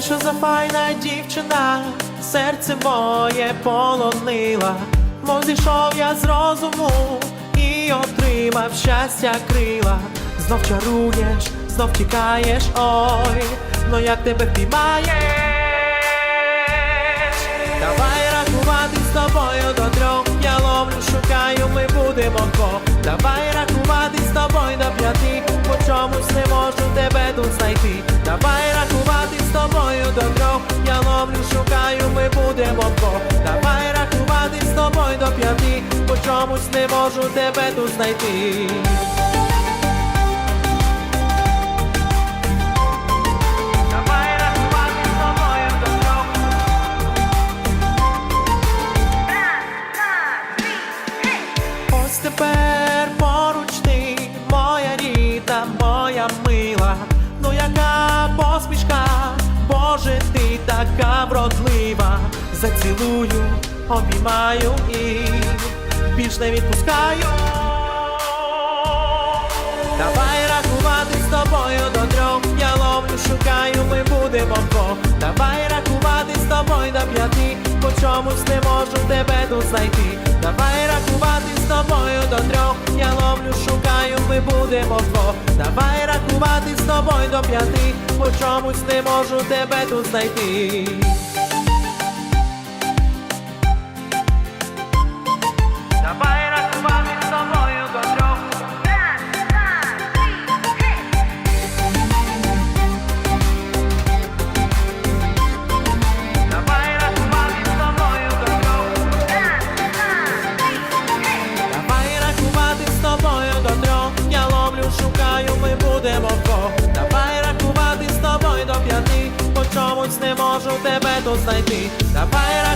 файна дівчина, серце моє полонила, мов зійшов я з розуму і отримав щастя крила. Знов чаруєш, знов тікаєш, ой, но як тебе впіймаєш? Давай рахувати з тобою до трьох, я ловлю, шукаю, ми будемо двох. Давай рахувати з тобою до п'яти, по чомусь не можу тебе тут знайти. Ми будемо двох. Давай рахувати з тобою до п'яти, по чомусь не можу тебе тут знайти. Зацілую, обіймаю і більш не відпускаю. Давай рахувати з тобою до трьох, я ловлю, шукаю, ми будемо вдвох. Давай рахувати з тобою до п'яти, по чомусь не можу тебе тут знайти. Давай рахувати з тобою до трьох, я ловлю, шукаю, ми будемо вдвох. Давай рахувати з тобою до п'яти, по чомусь не можу тебе тут знайти. Тут знайти. Давай